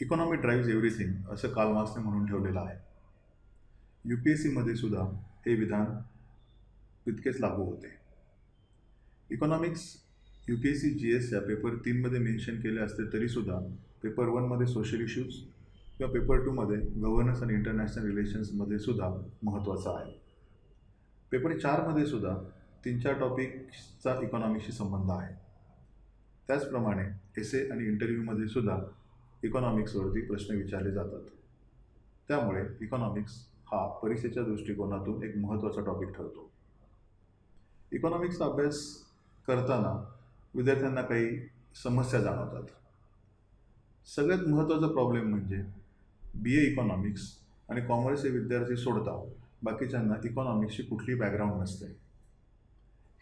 Economy ड्राईव्ज everything असं कालमासने म्हणून ठेवलेलं आहे. यू पी एस सीमध्ये सुद्धा हे विधान तितकेच लागू होते. Economics U P S C G S या पेपर तीनमध्ये मेन्शन केले असते तरीसुद्धा पेपर वनमध्ये सोशल इश्यूज किंवा पेपर टूमध्ये गव्हर्नन्स आणि इंटरनॅशनल रिलेशन्समध्ये सुद्धा महत्त्वाचा आहे. पेपर चारमध्ये सुद्धा तीन चार टॉपिक्सचा इकॉनॉमिकशी संबंध आहे. त्याचप्रमाणे एसे आणि इंटरव्ह्यूमध्ये सुद्धा इकॉनॉमिक्सवरती प्रश्न विचारले जातात. त्यामुळे इकॉनॉमिक्स हा परीक्षेच्या दृष्टिकोनातून एक महत्त्वाचा टॉपिक ठरतो. इकॉनॉमिक्सचा अभ्यास करताना विद्यार्थ्यांना काही समस्या जाणवतात. सगळ्यात महत्त्वाचा प्रॉब्लेम म्हणजे बी ए इकॉनॉमिक्स आणि कॉमर्सचे विद्यार्थी सोडता बाकीच्यांना इकॉनॉमिक्सची कुठली बॅकग्राऊंड नसते.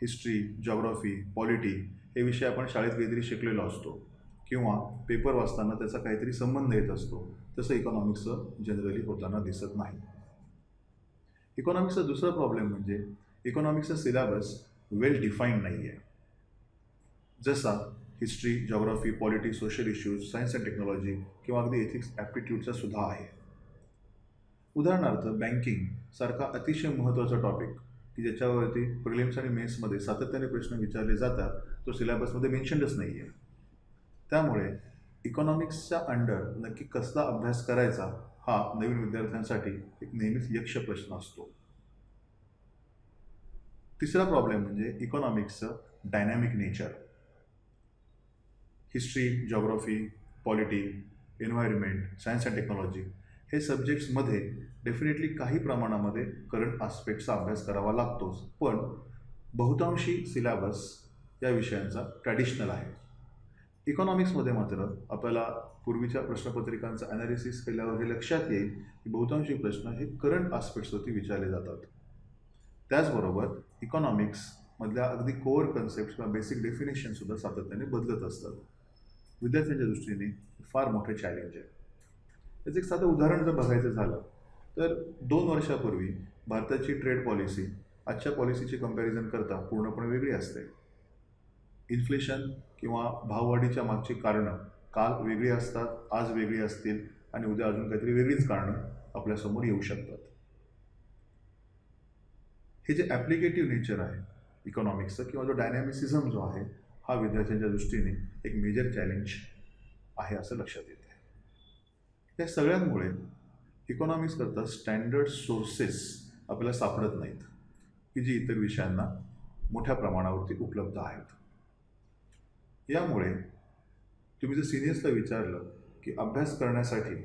हिस्ट्री जॉग्रॉफी पॉलिटी हे विषय आपण शाळेत काहीतरी शिकलेलो असतो. किंवा पेपर वाचताना त्याचा काहीतरी संबंध येत असतो तसं इकॉनॉमिक्सचं जनरली होताना दिसत नाही. इकॉनॉमिक्सचा दुसरा प्रॉब्लेम म्हणजे इकॉनॉमिक्सचा सिलेबस वेल डिफाईंड नाही आहे जसा history geography politics social issues science and technology किंवा अगदी एथिक्स ॲप्टिट्यूडचा सुद्धा आहे. उदाहरणार्थ बँकिंग सारखा अतिशय महत्त्वाचा टॉपिक की ज्याच्यावरती प्रिलिम्स आणि मेन्समध्ये सातत्याने प्रश्न विचारले जातात तो सिलेबसमध्ये मेन्शनच नाही आहे त्यामुळे इकॉनॉमिक्सच्या अंडर नक्की कसला अभ्यास करायचा हा नवीन विद्यार्थ्यांसाठी एक नेहमीच यक्ष प्रश्न असतो. तिसरा प्रॉब्लेम म्हणजे इकॉनॉमिक्सचं dynamic nature history geography polity environment science and technology हे सब्जेक्ट्समध्ये डेफिनेटली काही प्रमाणामध्ये करंट आस्पेक्टचा अभ्यास करावा लागतोच. पण बहुतांशी सिलॅबस या विषयांचा ट्रॅडिशनल आहे. इकॉनॉमिक्समध्ये मात्र आपल्याला पूर्वीच्या प्रश्नपत्रिकांचं ॲनालिसिस केल्यावर हे लक्षात येईल की बहुतांशी प्रश्न हे करंट आस्पेक्ट्सवरती विचारले जातात. त्याचबरोबर इकॉनॉमिक्समधल्या अगदी कोअर कन्सेप्ट किंवा बेसिक डेफिनेशनसुद्धा सातत्याने बदलत असतात. विद्यार्थ्यांच्या दृष्टीने फार मोठे चॅलेंज आहे. त्याचं एक साधं उदाहरण जर बघायचं झालं तर दोन वर्षापूर्वी भारताची ट्रेड पॉलिसी आजच्या पॉलिसीची कंपॅरिझन करता पूर्णपणे वेगळी असते. इन्फ्लेशन किंवा भाववाढीच्या मागची कारणं काल वेगळी असतात आज वेगळी असतील आणि उद्या अजून काहीतरी वेगळीच कारणं आपल्यासमोर येऊ शकतात. हे जे ॲप्लिकेटिव्ह नेचर आहे इकॉनॉमिक्सचं किंवा जो डायनॅमिसिझम जो आहे हा विद्यार्थ्यांच्या दृष्टीने एक मेजर चॅलेंज आहे असं लक्षात येतं या सगळ्यांमुळे इकॉनॉमिक्सकरता स्टँडर्ड सोर्सेस आपल्याला सापडत नाहीत. की जी इतर विषयांना मोठ्या प्रमाणावरती उपलब्ध आहेत. यामुळे तुम्ही जर सिनियर्सला विचारलं की अभ्यास करण्यासाठी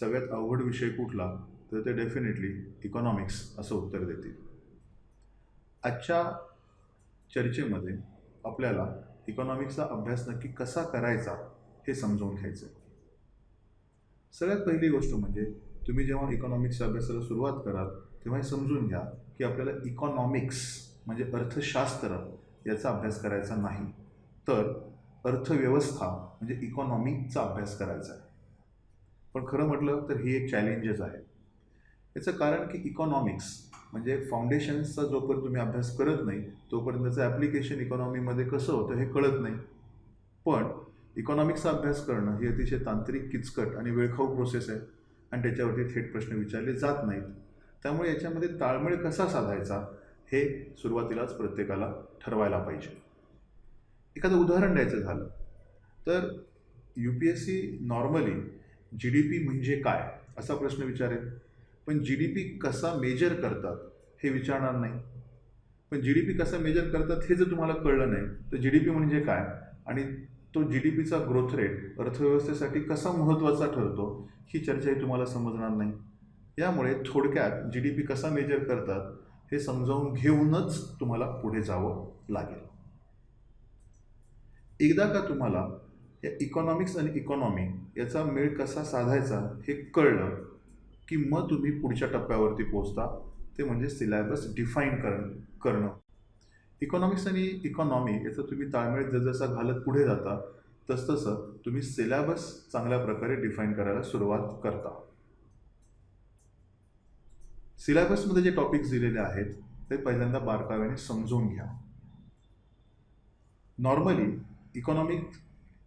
सगळ्यात अवघड विषय कुठला तर ते डेफिनेटली इकॉनॉमिक्स असं उत्तर देतील. आजच्या चर्चेमध्ये आपल्याला इकॉनॉमिक्सचा अभ्यास नक्की कसा करायचा हे समजावून घ्यायचं आहे सगळ्यात पहिली गोष्ट म्हणजे तुम्ही जेव्हा इकॉनॉमिक्सच्या अभ्यासाला सुरुवात कराल तेव्हा हे समजून घ्या की आपल्याला इकॉनॉमिक्स म्हणजे अर्थशास्त्र याचा अभ्यास करायचा नाही. तर अर्थव्यवस्था म्हणजे इकॉनॉमिकचा अभ्यास करायचा आहे. पण खरं म्हटलं तर ही एक चॅलेंजेस आहे. याचं कारण की इकॉनॉमिक्स म्हणजे फाउंडेशन्सचा जोपर्यंत तुम्ही अभ्यास करत नाही तोपर्यंतचं ॲप्लिकेशन इकॉनॉमीमध्ये कसं होतं हे कळत नाही. पण इकॉनॉमिक्सचा अभ्यास करणं ही अतिशय तांत्रिक किचकट आणि वेळखाऊ प्रोसेस आहे आणि त्याच्यावरती थेट प्रश्न विचारले जात नाहीत. त्यामुळे याच्यामध्ये ताळमेळ कसा साधायचा हे सुरुवातीलाच प्रत्येकाला ठरवायला पाहिजे. एखादं उदाहरण द्यायचं झालं तर U P S C normally G D P म्हणजे काय? असा प्रश्न विचारेल. पण जी डी पी कसा मेजर करतात हे विचारणार नाही. पण जी डी पी कसा मेजर करतात हे जर तुम्हाला कळलं नाही तर जी डी पी म्हणजे काय? आणि तो जी डी पीचा ग्रोथ रेट अर्थव्यवस्थेसाठी कसा महत्त्वाचा ठरतो ही चर्चाही तुम्हाला समजणार नाही. यामुळे थोडक्यात जी डी पी कसा मेजर करतात हे समजावून घेऊनच तुम्हाला पुढे जावं लागेल. एकदा का तुम्हाला या इकॉनॉमिक्स आणि इकॉनॉमी याचा मेळ कसा साधायचा हे कळलं की मग तुम्ही पुढच्या टप्प्यावरती पोचता ते म्हणजे सिलॅबस डिफाईन कर करणं. इकॉनॉमिक्स आणि इकॉनॉमी याचा तुम्ही ताळमेळ जसजसा घालत पुढे जाता तसतसं तुम्ही सिलॅबस चांगल्या प्रकारे डिफाईन करायला सुरुवात करता. सिलॅबसमध्ये जे टॉपिक्स दिलेले आहेत ते पहिल्यांदा बारकाव्याने समजून घ्या. नॉर्मली इकॉनॉमिक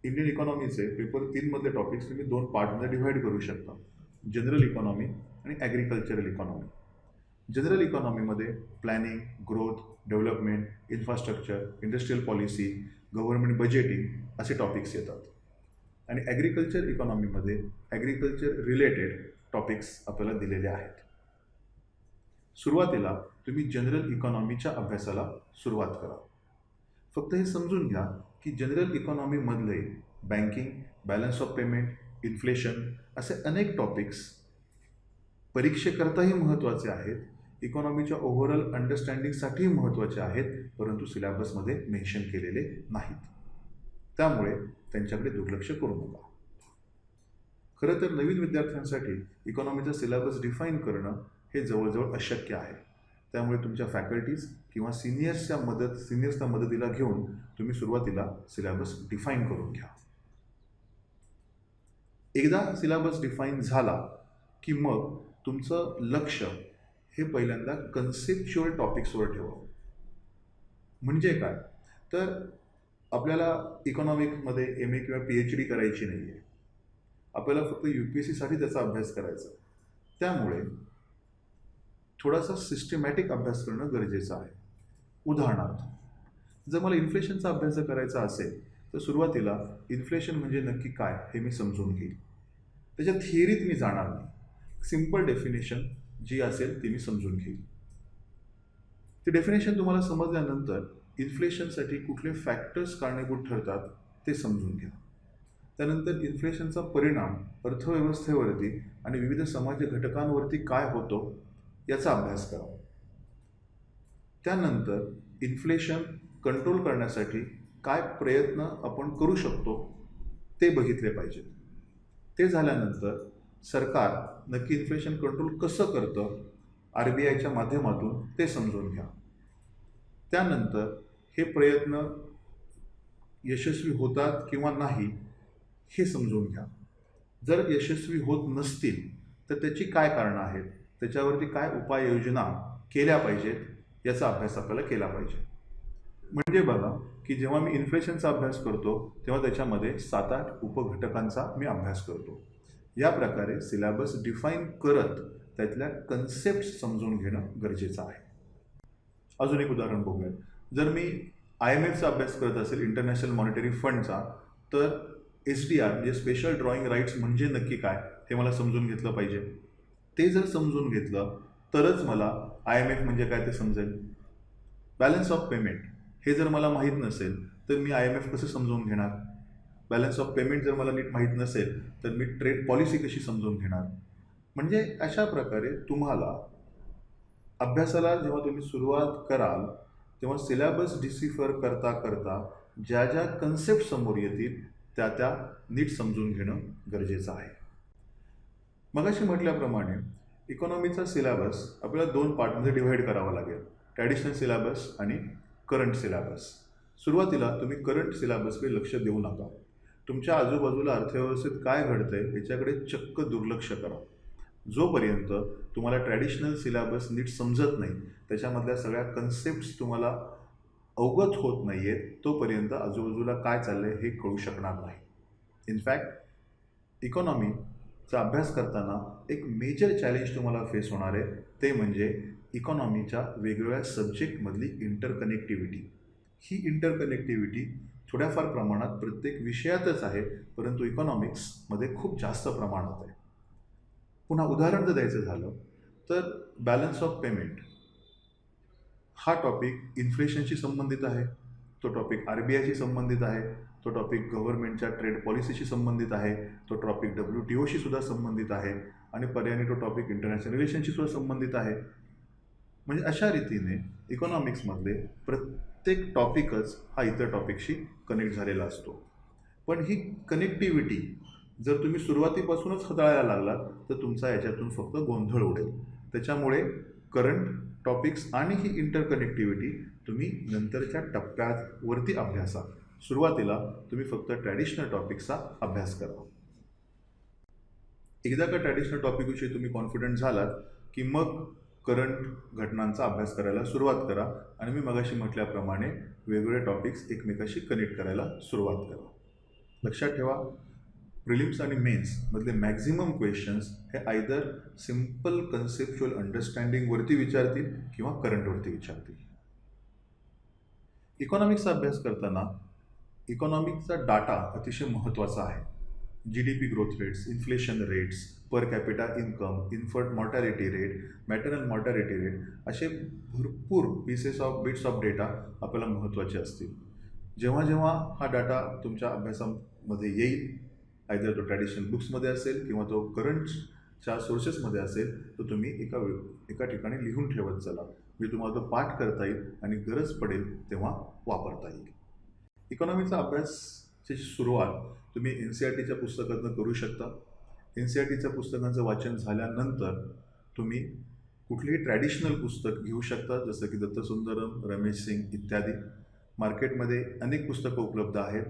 इंडियन इकॉनॉमीचे पेपर तीनमधले टॉपिक्स तुम्ही दोन पार्टमध्ये डिव्हाइड करू शकता. जनरल इकॉनॉमी आणि agricultural economy general इकॉनॉमीमध्ये planning growth development infrastructure industrial policy government budgeting असे टॉपिक्स येतात. आणि ॲग्रिकल्चर इकॉनॉमीमध्ये ॲग्रिकल्चर रिलेटेड टॉपिक्स आपल्याला दिलेले आहेत. सुरुवातीला तुम्ही जनरल इकॉनॉमीच्या अभ्यासाला सुरुवात करा. फक्त हे समजून घ्या की general इकॉनॉमीमधले banking balance of payment inflation असे अनेक टॉपिक्स परीक्षेकरताही महत्त्वाचे आहेत. इकॉनॉमीच्या ओव्हरऑल अंडरस्टँडिंगसाठीही महत्त्वाचे आहेत परंतु सिलेबसमध्ये मेन्शन केलेले नाहीत. त्यामुळे त्यांच्याकडे दुर्लक्ष करू नका. खरं तर नवीन विद्यार्थ्यांसाठी इकॉनॉमीचा सिलेबस डिफाईन करणं हे जवळजवळ अशक्य आहे. त्यामुळे तुमच्या फॅकल्टीज किंवा सिनियर्सच्या मदत सिनियर्सच्या मदतीला घेऊन तुम्ही सुरुवातीला सिलेबस डिफाईन करून घ्या. एकदा सिलेबस डिफाईन झाला की मग तुमचं लक्ष हे पहिल्यांदा कन्सेप्च्युअल टॉपिक्सवर ठेवा. म्हणजे काय? तर आपल्याला इकॉनॉमिकमध्ये एम ए किंवा पी एच डी करायची नाही आहे आपल्याला फक्त यू पी एस सीसाठी त्याचा अभ्यास करायचा. त्यामुळे थोडासा सिस्टमॅटिक अभ्यास करणं गरजेचं आहे. उदाहरणार्थ जर मला इन्फ्लेशनचा अभ्यास जर करायचा असेल तर सुरुवातीला इन्फ्लेशन म्हणजे नक्की काय हे मी समजून घेईल त्याच्या थिअरीत मी जाणार नाही. सिंपल डेफिनेशन जी असेल ती मी समजून घेईल ती डेफिनेशन तुम्हाला समजल्यानंतर इन्फ्लेशनसाठी कुठले फॅक्टर्स कारणीभूत ठरतात ते समजून घ्या. त्यानंतर इन्फ्लेशनचा परिणाम अर्थव्यवस्थेवरती आणि विविध समाज घटकांवरती काय होतो याचा अभ्यास करा. त्यानंतर इन्फ्लेशन कंट्रोल करण्यासाठी काय प्रयत्न आपण करू शकतो ते बघितले पाहिजेत ते झाल्यानंतर सरकार नक्की इन्फ्लेशन कंट्रोल कसं करतं आर बी आयच्या माध्यमातून ते समजून घ्या. त्यानंतर हे प्रयत्न यशस्वी होतात किंवा नाही हे समजून घ्या. जर यशस्वी होत नसतील तर त्याची काय कारणं आहेत? त्याच्यावरती काय उपाययोजना केल्या पाहिजेत याचा अभ्यास आपल्याला केला पाहिजे. म्हणजे बघा की जेव्हा मी इन्फ्लेशनचा अभ्यास करतो तेव्हा त्याच्यामध्ये सात आठ उपघटकांचा मी अभ्यास करतो. या प्रकारे सिलॅबस डिफाईन करत त्यातल्या कन्सेप्ट समजून घेणं गरजेचं आहे. अजून एक उदाहरण बघूयात. जर मी आय एम एफचा अभ्यास करत असेल इंटरनॅशनल मॉनिटरी फंडचा तर एस डी आर म्हणजे स्पेशल ड्रॉइंग राईट्स म्हणजे नक्की काय हे मला समजून घेतलं पाहिजे. ते जर समजून घेतलं तरच मला आय एम एफ म्हणजे काय ते समजेल? बॅलन्स ऑफ पेमेंट हे जर मला माहीत नसेल तर मी आय एम एफ कसं समजून घेणार? बॅलन्स ऑफ पेमेंट जर मला नीट माहीत नसेल तर मी ट्रेड पॉलिसी कशी समजून घेणार? म्हणजे अशा प्रकारे तुम्हाला अभ्यासाला जेव्हा तुम्ही सुरुवात कराल तेव्हा सिलेबस डिसिफर करता करता ज्या ज्या कन्सेप्ट समोर येतील त्या त्या नीट समजून घेणं गरजेचं आहे. मगाशी म्हटल्याप्रमाणे इकॉनॉमीचा सिलॅबस आपल्याला दोन पार्टमध्ये डिव्हाइड करावा लागेल. ट्रॅडिशनल सिलॅबस आणि करंट सिलॅबस सुरुवातीला तुम्ही करंट सिलॅबसकडे लक्ष देऊ नका. तुमच्या आजूबाजूला अर्थव्यवस्थेत काय घडतंय याच्याकडे चक्क दुर्लक्ष करा. जोपर्यंत तुम्हाला ट्रॅडिशनल सिलॅबस नीट समजत नाही त्याच्यामधल्या सगळ्या कन्सेप्ट्स तुम्हाला अवगत होत नाही आहेत तोपर्यंत आजूबाजूला काय चाललं आहे हे कळू शकणार नाही. इनफॅक्ट इकॉनॉमी चा अभ्यास करताना एक मेजर चॅलेंज तुम्हाला फेस होणार आहे. ते म्हणजे इकॉनॉमीच्या वेगवेगळ्या सब्जेक्टमधली इंटरकनेक्टिव्हिटी ही इंटरकनेक्टिव्हिटी थोड्याफार प्रमाणात प्रत्येक विषयातच आहे परंतु इकॉनॉमिक्समध्ये खूप जास्त प्रमाणात आहे. पुन्हा उदाहरण जर द्यायचं झालं तर बॅलन्स ऑफ पेमेंट हा टॉपिक इन्फ्लेशनशी संबंधित आहे. तो टॉपिक आर बी आयशी संबंधित आहे. तो टॉपिक गव्हर्नमेंटच्या ट्रेड पॉलिसीशी संबंधित आहे तो टॉपिक डब्ल्यू टी ओशी सुद्धा संबंधित आहे आणि पर्यायाने तो टॉपिक इंटरनॅशनल रिलेशनशी सुद्धा संबंधित आहे. म्हणजे अशा रीतीने इकॉनॉमिक्समधले प्रत्येक टॉपिकच हा इतर टॉपिकशी कनेक्ट झालेला असतो. पण ही कनेक्टिव्हिटी जर तुम्ही सुरुवातीपासूनच हाताळायला लागलात तर तुमचा याच्यातून फक्त गोंधळ उडेल. त्याच्यामुळे करंट टॉपिक्स आणि ही इंटरकनेक्टिव्हिटी तुम्ही नंतरच्या टप्प्यावरती अभ्यासा. सुरुवातीला तुम्ही फक्त ट्रॅडिशनल टॉपिक्सचा अभ्यास करा. एकदा का ट्रॅडिशनल टॉपिकविषयी तुम्ही कॉन्फिडंट झालात की मग करंट घटनांचा अभ्यास करायला सुरुवात करा आणि मी मगाशी म्हटल्याप्रमाणे वेगवेगळे टॉपिक्स एकमेकाशी कनेक्ट करायला सुरुवात करा. लक्षात ठेवा प्रिलिम्स आणि मेन्समधले मॅक्झिमम क्वेश्चन्स हे आयदर सिंपल कन्सेप्च्युअल अंडरस्टँडिंगवरती विचारतील किंवा करंटवरती विचारतील. इकॉनॉमिक्सचा अभ्यास करताना इकॉनॉमिकचा डाटा अतिशय महत्त्वाचा आहे. G D P growth rates inflation rates per capita income infant mortality rate maternal mortality rate असे भरपूर pieces of bits of data आपल्याला महत्त्वाचे असतील. जेव्हा जेव्हा हा डाटा तुमच्या अभ्यासामध्ये येईल आयदर तो ट्रॅडिशनल बुक्समध्ये असेल किंवा तो करंटच्या सोर्सेसमध्ये असेल तर तुम्ही एका एका ठिकाणी लिहून ठेवत चला. म्हणजे तुम्हाला तो पाठ करता येईल आणि गरज पडेल तेव्हा वापरता येईल. इकॉनॉमीचा अभ्यासची सुरुवात तुम्ही एन सी आर टीच्या पुस्तकातून करू शकता. एन सी आर टीच्या पुस्तकांचं वाचन झाल्यानंतर तुम्ही कुठलीही ट्रॅडिशनल पुस्तक घेऊ शकता जसं की दत्तसुंदरम रमेश सिंग इत्यादी. मार्केटमध्ये अनेक पुस्तकं उपलब्ध आहेत.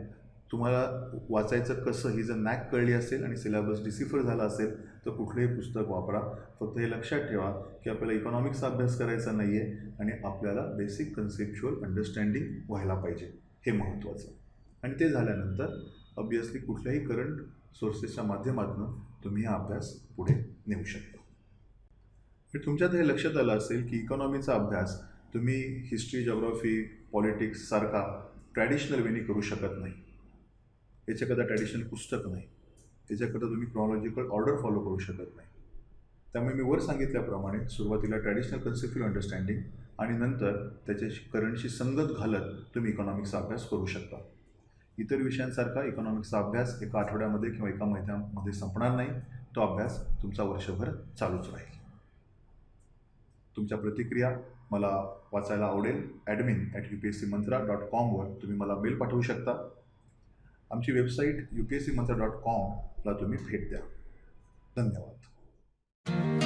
तुम्हाला वाचायचं कसं ही जर नॅक कळली असेल आणि सिलेबस डिसिफर झाला असेल तर कुठलंही पुस्तक वापरा. फक्त हे लक्षात ठेवा की आपल्याला इकॉनॉमिक्सचा अभ्यास करायचा नाही आहे आणि आपल्याला बेसिक कन्सेप्च्युअल अंडरस्टँडिंग व्हायला पाहिजे. हे महत्त्वाचं. आणि ते झाल्यानंतर ऑब्वियसली कुठल्याही करंट सोर्सेसच्या माध्यमातून तुम्ही हा अभ्यास पुढे नेऊ शकता. हे तुमच्यात हे लक्षात आलं असेल की इकॉनॉमीचा अभ्यास तुम्ही हिस्ट्री जॉग्रॉफी पॉलिटिक्स सारखा ट्रॅडिशनल वेनी करू शकत नाही. याच्याकरता ट्रॅडिशनल पुस्तक नाही. त्याच्याकरता तुम्ही क्रॉनॉलॉजिकल ऑर्डर फॉलो करू शकत नाही. त्यामुळे मी वर सांगितल्याप्रमाणे सुरुवातीला ट्रॅडिशनल कन्सेप्च्युअल अंडरस्टँडिंग आणि नंतर त्याच्याशी करंटशी संगत घालत तुम्ही इकॉनॉमिक्सचा अभ्यास करू शकता. इतर विषयांसारखा इकॉनॉमिक्सचा अभ्यास एका आठवड्यामध्ये किंवा एका महिन्यामध्ये संपणार नाही. तो अभ्यास तुमचा वर्षभर चालूच राहील. तुमच्या प्रतिक्रिया मला वाचायला आवडेल. Admin at U P S C Mantra dot कॉमवर तुम्ही मला मेल पाठवू शकता. आमची website U P S C Mantra dot कॉमला तुम्ही भेट द्या. धन्यवाद.